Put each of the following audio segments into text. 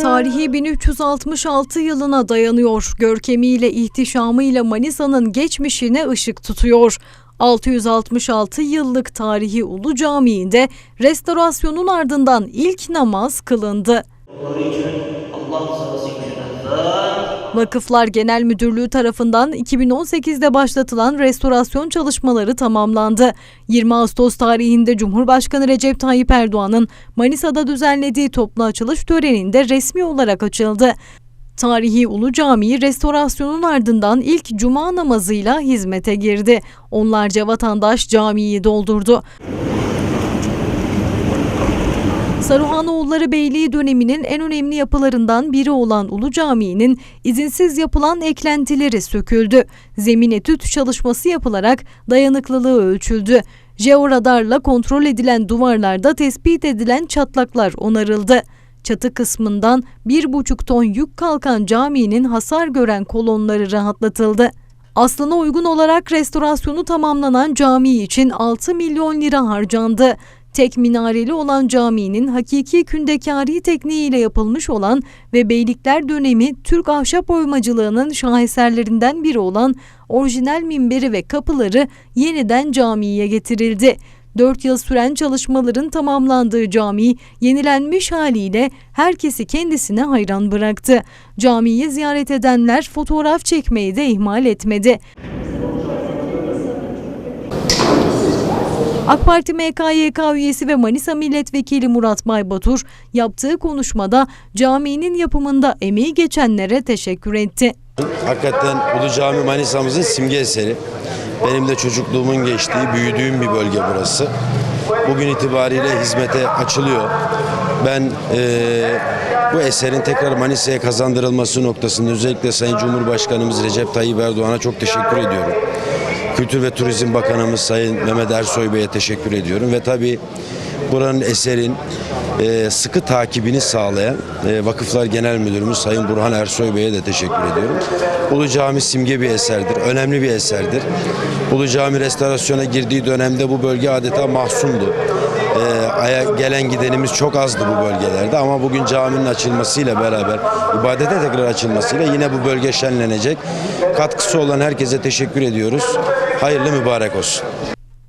Tarihi 1366 yılına dayanıyor. Görkemiyle, ihtişamıyla Manisa'nın geçmişine ışık tutuyor. 666 yıllık tarihi Ulu Camii'nde restorasyonun ardından ilk namaz kılındı. Onları Vakıflar Genel Müdürlüğü tarafından 2018'de başlatılan restorasyon çalışmaları tamamlandı. 20 Ağustos tarihinde Cumhurbaşkanı Recep Tayyip Erdoğan'ın Manisa'da düzenlediği toplu açılış töreninde resmi olarak açıldı. Tarihi Ulu Camii restorasyonun ardından ilk cuma namazıyla hizmete girdi. Onlarca vatandaş camiyi doldurdu. Saruhanoğulları Beyliği döneminin en önemli yapılarından biri olan Ulu Camii'nin izinsiz yapılan eklentileri söküldü. Zemin etüt çalışması yapılarak dayanıklılığı ölçüldü. Jeoradarla kontrol edilen duvarlarda tespit edilen çatlaklar onarıldı. Çatı kısmından 1,5 ton yük kalkan caminin hasar gören kolonları rahatlatıldı. Aslına uygun olarak restorasyonu tamamlanan cami için 6 milyon lira harcandı. Tek minareli olan caminin hakiki kündekari tekniğiyle yapılmış olan ve Beylikler dönemi Türk ahşap oymacılığının şaheserlerinden biri olan orijinal minberi ve kapıları yeniden camiye getirildi. 4 yıl süren çalışmaların tamamlandığı cami yenilenmiş haliyle herkesi kendisine hayran bıraktı. Camiyi ziyaret edenler fotoğraf çekmeyi de ihmal etmedi. AK Parti MKYK üyesi ve Manisa Milletvekili Murat Baybatur yaptığı konuşmada caminin yapımında emeği geçenlere teşekkür etti. Hakikaten Ulu Cami Manisa'mızın simge eseri. Benim de çocukluğumun geçtiği, büyüdüğüm bir bölge burası. Bugün itibariyle hizmete açılıyor. Ben eee, bu eserin tekrar Manisa'ya kazandırılması noktasında özellikle Sayın Cumhurbaşkanımız Recep Tayyip Erdoğan'a çok teşekkür ediyorum. Kültür ve Turizm Bakanımız Sayın Mehmet Ersoy Bey'e teşekkür ediyorum ve tabii buranın eserin e, sıkı takibini sağlayan e, Vakıflar Genel Müdürümüz Sayın Burhan Ersoy Bey'e de teşekkür ediyorum. Ulu Cami simge bir eserdir, önemli bir eserdir. Ulu Cami restorasyona girdiği dönemde bu bölge adeta mahsumdu. E, gelen gidenimiz çok azdı bu bölgelerde ama bugün caminin açılmasıyla beraber ibadete tekrar açılmasıyla yine bu bölge şenlenecek. Katkısı olan herkese teşekkür ediyoruz. Hayırlı mübarek olsun.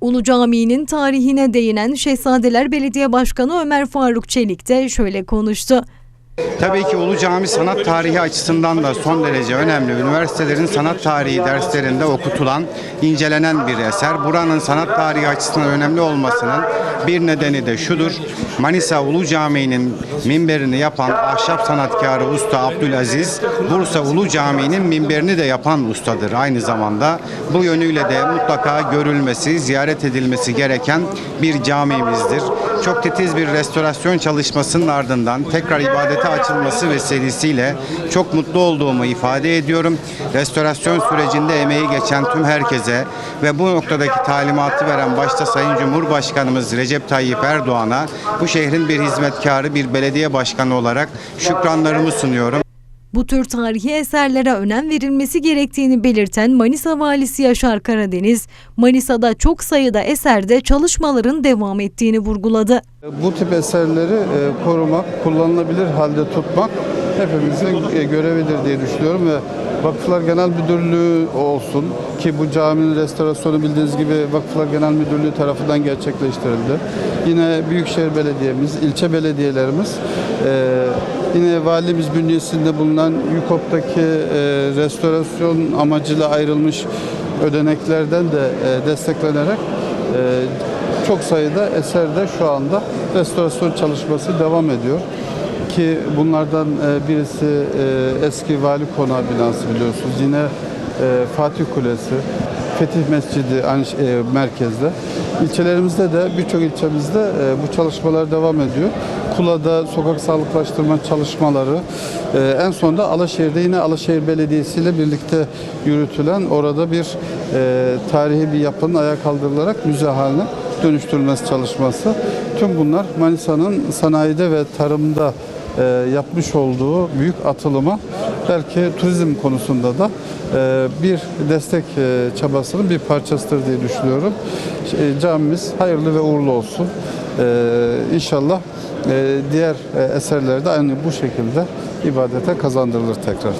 Ulu Camii'nin tarihine değinen Şehzadeler Belediye Başkanı Ömer Faruk Çelik de şöyle konuştu. Tabii ki Ulu Cami sanat tarihi açısından da son derece önemli. Üniversitelerin sanat tarihi derslerinde okutulan, incelenen bir eser. Buranın sanat tarihi açısından önemli olmasının bir nedeni de şudur. Manisa Ulu Camii'nin minberini yapan ahşap sanatkarı Usta Abdülaziz, Bursa Ulu Camii'nin minberini de yapan ustadır aynı zamanda. Bu yönüyle de mutlaka görülmesi, ziyaret edilmesi gereken bir camimizdir. Çok titiz bir restorasyon çalışmasının ardından tekrar ibadete açılması vesilesiyle çok mutlu olduğumu ifade ediyorum. Restorasyon sürecinde emeği geçen tüm herkese ve bu noktadaki talimatı veren başta Sayın Cumhurbaşkanımız Recep Tayyip Erdoğan'a bu şehrin bir hizmetkarı, bir belediye başkanı olarak şükranlarımı sunuyorum. Bu tür tarihi eserlere önem verilmesi gerektiğini belirten Manisa Valisi Yaşar Karadeniz, Manisa'da çok sayıda eserde çalışmaların devam ettiğini vurguladı. Bu tip eserleri e, korumak, kullanılabilir halde tutmak hepimizin e, görevidir diye düşünüyorum ve Vakıflar Genel Müdürlüğü olsun ki bu caminin restorasyonu bildiğiniz gibi Vakıflar Genel Müdürlüğü tarafından gerçekleştirildi. Yine Büyükşehir Belediye'miz, ilçe belediyelerimiz, e, yine valimiz bünyesinde bulunan YUKOP'taki e, restorasyon amacıyla ayrılmış ödeneklerden de e, desteklenerek e, çok sayıda eserde şu anda restorasyon çalışması devam ediyor. Ki bunlardan e, birisi e, eski vali konağı binası biliyorsunuz. Yine e, Fatih Kulesi, Fetih Mescidi aynı şey- e, merkezde. İlçelerimizde de birçok ilçemizde e, bu çalışmalar devam ediyor. Kula'da sokak sağlıklaştırma çalışmaları, e, en sonunda Alaşehir'de yine Alaşehir Belediyesi ile birlikte yürütülen orada bir e, tarihi bir yapının ayağa kaldırılarak müze haline dönüştürülmesi çalışması. Tüm bunlar Manisa'nın sanayide ve tarımda e, yapmış olduğu büyük atılıma belki turizm konusunda da e, bir destek e, çabasının bir parçasıdır diye düşünüyorum. E, Camimiz hayırlı ve uğurlu olsun. E, İnşallah diğer eserlerde aynı bu şekilde ibadete kazandırılır tekrar.